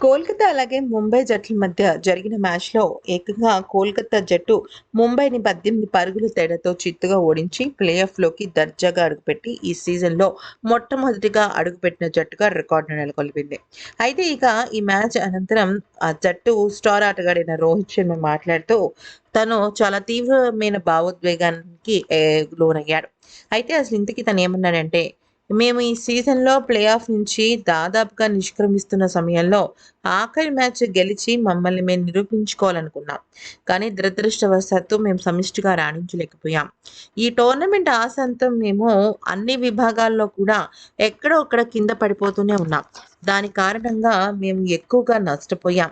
కోల్కతా అలాగే ముంబై జట్ల మధ్య జరిగిన మ్యాచ్లో ఏకంగా కోల్కతా జట్టు ముంబైని పద్దెనిమిది పరుగుల తేడాతో చిత్తుగా ఓడించి ప్లేఆఫ్లోకి దర్జాగా అడుగుపెట్టి ఈ సీజన్లో మొట్టమొదటిగా అడుగుపెట్టిన జట్టుగా రికార్డును నెలకొల్పింది. అయితే ఇక ఈ మ్యాచ్ అనంతరం ఆ జట్టు స్టార్ ఆటగాడైన రోహిత్ శర్మ మాట్లాడుతూ తను చాలా తీవ్రమైన భావోద్వేగానికి లోనయ్యాడు. అయితే అసలు ఇంతకీ తను ఏమన్నాడంటే మేము ఈ సీజన్లో ప్లే ఆఫ్ నుంచి దాదాపుగా నిష్క్రమిస్తున్న సమయంలో ఆఖరి మ్యాచ్ గెలిచి మమ్మల్ని మేము నిరూపించుకోవాలనుకున్నాం. కానీ దురదృష్టవశాత్తు మేము సమిష్టిగా రాణించలేకపోయాం. ఈ టోర్నమెంట్ ఆశాంతం మేము అన్ని విభాగాల్లో కూడా ఎక్కడో అక్కడ కింద పడిపోతూనే ఉన్నాం. దాని కారణంగా మేము ఎక్కువగా నష్టపోయాం.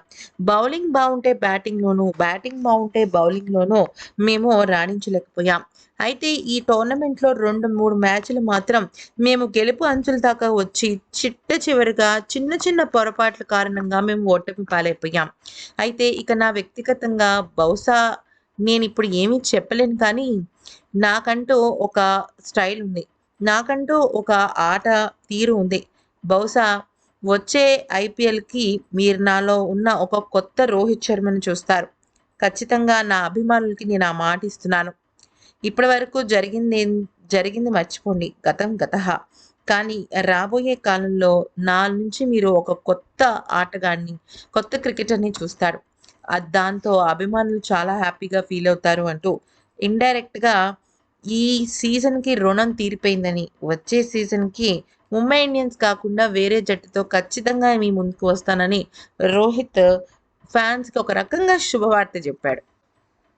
బౌలింగ్ బాగుంటే బ్యాటింగ్లోనూ బ్యాటింగ్ బాగుంటే బౌలింగ్లోనూ మేము రాణించలేకపోయాం. అయితే ఈ టోర్నమెంట్లో రెండు మూడు మ్యాచ్లు మాత్రం మేము గెలుపు అంచుల దాకా వచ్చి చిట్ట చివరిగా చిన్న చిన్న పొరపాట్ల కారణంగా మేము ఓటమి పాలైపోయాం. అయితే ఇక నా వ్యక్తిగతంగా బహుశా నేను ఇప్పుడు ఏమీ చెప్పలేను కానీ నాకంటూ ఒక స్టైల్ ఉంది. నాకంటూ ఒక ఆట తీరు ఉంది. బహుశా వచ్చే ఐపీఎల్కి మీరు నాలో ఉన్న ఒక కొత్త రోహిత్ శర్మను చూస్తారు. ఖచ్చితంగా నా అభిమానులకి నేను ఆ మాట ఇస్తున్నాను. ఇప్పటి వరకు జరిగింది జరిగింది మర్చిపోండి గతం గత కానీ రాబోయే కాలంలో నా నుంచి మీరు ఒక కొత్త ఆటగాడిని కొత్త క్రికెటర్ని చూస్తారు. దాంతో అభిమానులు చాలా హ్యాపీగా ఫీల్ అవుతారు అంటూ ఇండైరెక్ట్గా ఈ సీజన్కి రుణం తీరిపోయిందని వచ్చే సీజన్కి ముంబై ఇండియన్స్ కాకుండా వేరే జట్టుతో ఖచ్చితంగా మీ ముందుకు వస్తానని రోహిత్ ఫ్యాన్స్కి ఒక రకంగా శుభవార్త చెప్పాడు.